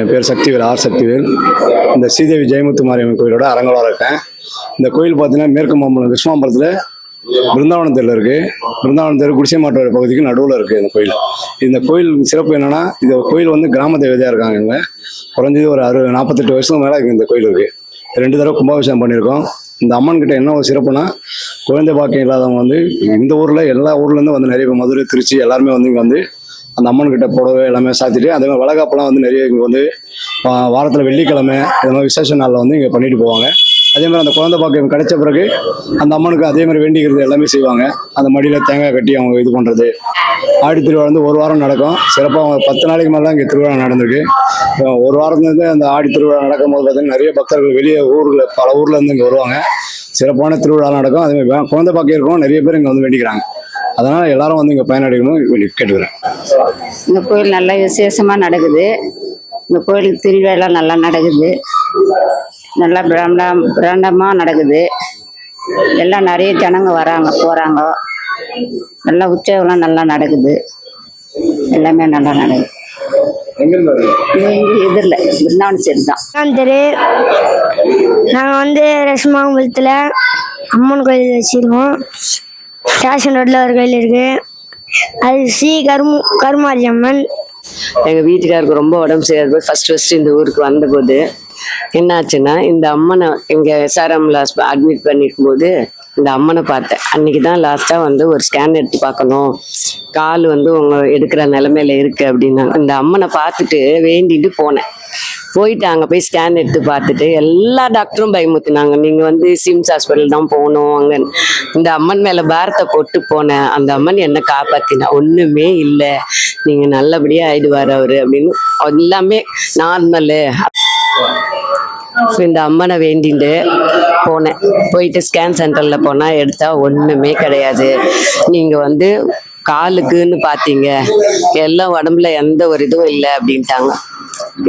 என் பேர் சக்திவேல் ஆர் சக்திவேல். இந்த ஸ்ரீதேவி ஜெயமுத்து மாரியம்மன் கோயிலோட அரங்கலாக இருக்கேன் இந்த கோயில் பார்த்தீங்கன்னா மேற்கு மாம்பலம் கிருஷ்ணாம்பலத்தில் பிருந்தாவனம் தெருவில் இருக்குது பிருந்தாவனம் தெரு குடிசை மாட்டோட பகுதிக்கு நடுவில் இருக்குது இந்த கோயில். இந்த கோயில் சிறப்பு என்னென்னா இந்த கோயில் வந்து கிராம தேவதையாக இருக்காங்க இவங்க. குறைஞ்சது ஒரு அறுபது நாற்பத்தெட்டு வருஷம் மேலே இந்த கோயில் இருக்குது ரெண்டு தடவை கும்பாபிஷேகம் பண்ணியிருக்கோம். இந்த அம்மன் கிட்ட என்ன ஒரு சிறப்புனா குழந்தை பாக்கியம் இல்லாதவங்க வந்து இந்த ஊரில் எல்லா ஊர்லேருந்து வந்து நிறைய மதுரை திருச்சி எல்லாருமே வந்து இங்கே வந்து அந்த அம்மன் கிட்ட புடவை எல்லாமே சாத்திட்டு அதே மாதிரி வளகாப்பெல்லாம் வந்து நிறைய இங்கே வந்து வாரத்தில் வெள்ளிக்கிழமை இந்த மாதிரி விசேஷ நாளில் வந்து இங்கே பண்ணிட்டு போவாங்க. அதே மாதிரி அந்த குழந்தை பாக்கியம் கிடைச்ச பிறகு அந்த அம்மனுக்கு அதே மாதிரி வேண்டிக்கிறது எல்லாமே செய்வாங்க. அந்த மடியில் தேங்காய் கட்டி அவங்க இது பண்ணுறது ஆடி திருவிழா வந்து ஒரு வாரம் நடக்கும். சிறப்பாக பத்து நாளைக்கு மேலே இங்கே திருவிழா நடந்திருக்கு. ஒரு வாரத்துலேருந்து அந்த ஆடி திருவிழா நடக்கும் போது பார்த்தீங்கன்னா நிறைய பக்தர்கள் வெளியே ஊரில் பல ஊர்லேருந்து இங்கே வருவாங்க. சிறப்பான திருவிழா நடக்கும். அதே மாதிரி குழந்தை பாக்கியம் இருக்கும். நிறைய பேர் இங்கே வந்து வேண்டிக்கிறாங்க. அதனால் எல்லாரும் வந்து இங்கே பயனடையணும் கேட்டுக்கிறேன். இந்த கோயில் நல்லா விசேஷமாக நடக்குது. இந்த கோயிலுக்கு திருவிழா நல்லா நடக்குது. நல்லா பிரம்டா பிரண்டமாக நடக்குது. எல்லாம் நிறைய ஜனங்க வராங்க போகிறாங்க நல்லா உற்சவம்லாம் நல்லா நடக்குது. எல்லாமே நல்லா நடக்குது. எதிரில் பிருந்தாவன சைடு தான். நான் தெரு நாங்கள் வந்து ரஷ்மாங்குளத்தில் அம்மன் கோயில் வச்சுருக்கோம். ஸ்டேஷன் ரோட்டில் ஒரு கோயில் இருக்குது அது ஸ்ரீ கரும் கருமாரி அம்மன் எங்கள் வீட்டுக்காருக்கு ரொம்ப உடம்பு சரியாது ஃபர்ஸ்ட் ஃபர்ஸ்ட் இந்த ஊருக்கு வந்தபோது என்னாச்சுன்னா இந்த அம்மனை இங்கே எஸ்ஆர்எம்ல அட்மிட் பண்ணிருக்கும் போது இந்த அம்மனை பார்த்தேன். அன்னைக்கு தான் லாஸ்ட்டாக வந்து ஒரு ஸ்கேன் எடுத்து பார்க்கணும். கால் வந்து உங்க எடுக்கிற நிலமையில இருக்கு அப்படின்னா இந்த அம்மனை பார்த்துட்டு வேண்டிட்டு போனேன். போயிட்டு அங்கே போய் ஸ்கேன் எடுத்து பார்த்துட்டு எல்லா டாக்டரும் பயமுத்துனாங்க. நீங்கள் வந்து சிம்ஸ் ஹாஸ்பிட்டல் தான் போகணும். அங்கே இந்த அம்மன் மேலே பாரத்தை போட்டு போனேன் அந்த அம்மன் என்னை காப்பாத்தினா ஒன்றுமே இல்லை. நீங்கள் நல்லபடியாக ஆயிடுவார் அவர். அப்படின்னு எல்லாமே நார்மலு ஸோ இந்த அம்மனை வேண்டிட்டு போனேன். போயிட்டு ஸ்கேன் சென்டரில் போனால் எடுத்தால் ஒன்றுமே கிடையாது. நீங்கள் வந்து காலுக்குன்னு பார்த்தீங்க எல்லாம் உடம்புல எந்த ஒரு இதுவும் இல்லை அப்படின்ட்டாங்க.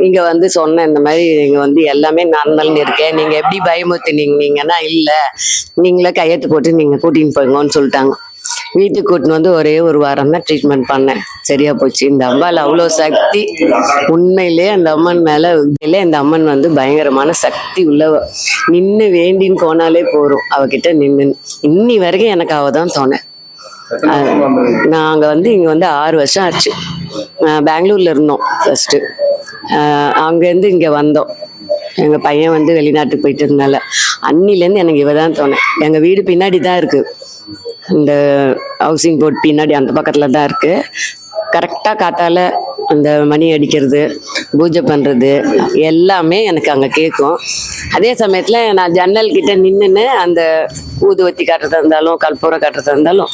இங்கே வந்து சொன்னேன் இந்த மாதிரி இங்கே வந்து எல்லாமே நார்மல்னு இருக்கேன். நீங்கள் எப்படி பயமுத்துனீங்கன்னா இல்லை. நீங்களே கையெழுத்து போட்டு நீங்கள் கூட்டின்னு போங்கன்னு சொல்லிட்டாங்க. வீட்டுக்கு கூட்டின்னு வந்து ஒரே ஒரு வாரம் தான் ட்ரீட்மெண்ட் பண்ணேன். சரியா போச்சு. இந்த அம்பாள் அவ்வளோ சக்தி. உண்மையிலே அந்த அம்மன் மேலே உண்மையிலே இந்த அம்மன் வந்து பயங்கரமான சக்தி உள்ளவ நின்று வேண்டின்னு போனாலே போகிறோம் அவகிட்ட நின்று இன்னி வரைக்கும் எனக்கு அவ தான் தோணேன் நாங்கள் வந்து இங்கே வந்து ஆறு வருஷம் ஆச்சு. பெங்களூர்ல இருந்தோம் ஃபர்ஸ்ட்டு அங்கேருந்து இங்கே வந்தோம். எங்கள் பையன் வந்து வெளிநாட்டுக்கு போயிட்டு இருந்தால அன்னிலேருந்து எனக்கு இவ தான் தோணேன் எங்கள் வீடு பின்னாடி தான் இருக்குது இந்த ஹவுசிங் போர்ட் பின்னாடி அந்த பக்கத்தில் தான் இருக்குது கரெக்டாக காத்தால அந்த மணி அடிக்கிறது பூஜை பண்ணுறது எல்லாமே எனக்கு அங்கே கேட்கும். அதே சமயத்தில் நான் ஜன்னல் கிட்டே நின்றுன்னு அந்த ஊதுவத்தி காட்டுறதா இருந்தாலும் கற்பூரம் காட்டுறதா இருந்தாலும்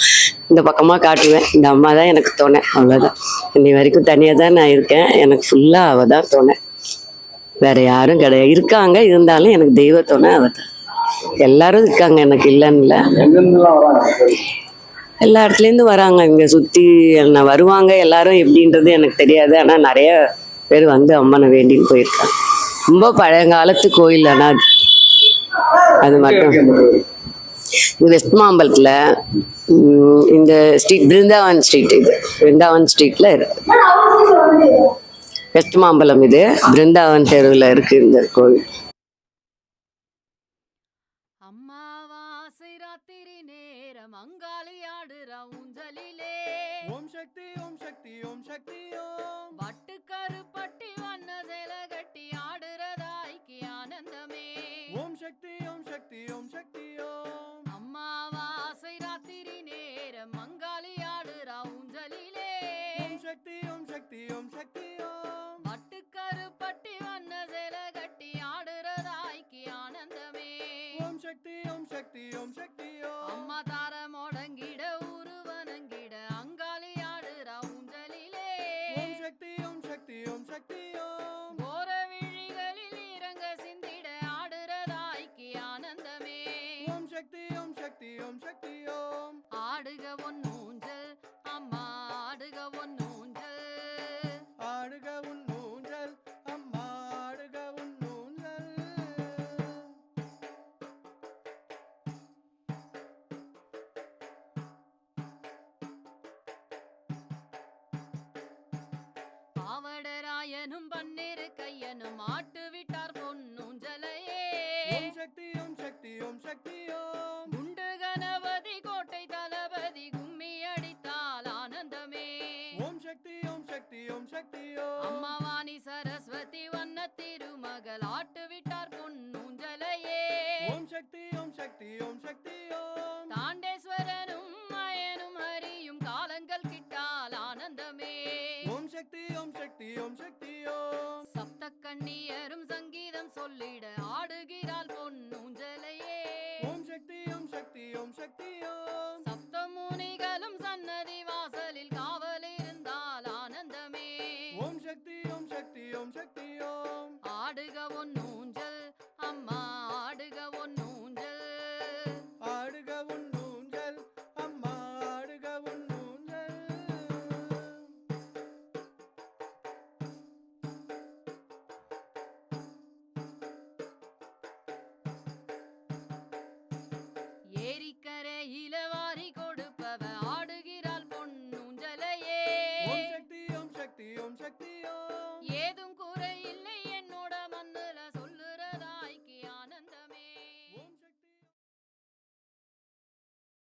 இந்த பக்கமாக காட்டுவேன். இந்த அம்மா தான் எனக்கு தோணேன் அவ்வளோதான் இன்னி வரைக்கும் தனியாக தான் நான் இருக்கேன். எனக்கு ஃபுல்லாக அவள் தான் தோணேன் வேற யாரும் கிடையாது. இருக்காங்க. இருந்தாலும் எனக்கு தெய்வத்தோணை அவ தான் எல்லாரும் இருக்காங்க. எனக்கு இல்லைன்னு இல்லை. எல்லா இடத்துலேருந்து வராங்க. இங்கே சுற்றி என்ன வருவாங்க எல்லாரும் எப்படின்றது எனக்கு தெரியாது. ஆனால் நிறைய பேர் வந்து அம்மனை வேண்டின்னு போயிருக்காங்க. ரொம்ப பழங்காலத்து கோயில் ஆனால் அது. அது மட்டும். வெஸ்ட் மாம்பலத்தில் இந்த ஸ்ட்ரீட் பிருந்தாவன் ஸ்ட்ரீட் இது. பிருந்தாவன் ஸ்ட்ரீட்டில் இருக்கு வெஸ்ட் மாம்பலம் இது. பிருந்தாவன் தெருவில் இருக்கு இந்த கோவில். சக்தி ஓம் சக்தி ஓம் ஆடுக ஒன்னூஞ்சல் அம்மா ஆடுக ஒன்னூஞ்சல் ஆடுக உன் ஊஞ்சல் அம்மா ஆடுக உன் ஊஞ்சல். பாவடராய மாயனும் பன்னிரு கையனும் ஆட்டு விட்டார் பொன்னூஞ்சலையே ஓம் சக்தி ஓம் சக்தி ஓம் சக்தி ஓம் சக்தி ஓம் சக்தி ஓம் அம்மாவாணி சரஸ்வதி வண்ண திருமகள் ஆட்டு விட்டார் பொன்னூஞ்சலையே. ஓம் சக்தி ஓம் சக்தி ஓம் சக்தி ஓம். தாண்டேஸ்வரனும் மயனும் ஹரியும் காலங்கள் கிட்டால் ஆனந்தமே. ஓம் சக்தி ஓம் சக்தி ஓம் சக்தி ஓம். சப்த கண்ணியரும் சங்கீதம் சொல்லிட ஆடுகிறாள் பொன்னூஞ்சலையே. ஓம் சக்தி ஓம் சக்தி ஓம் சக்தி ஓம்.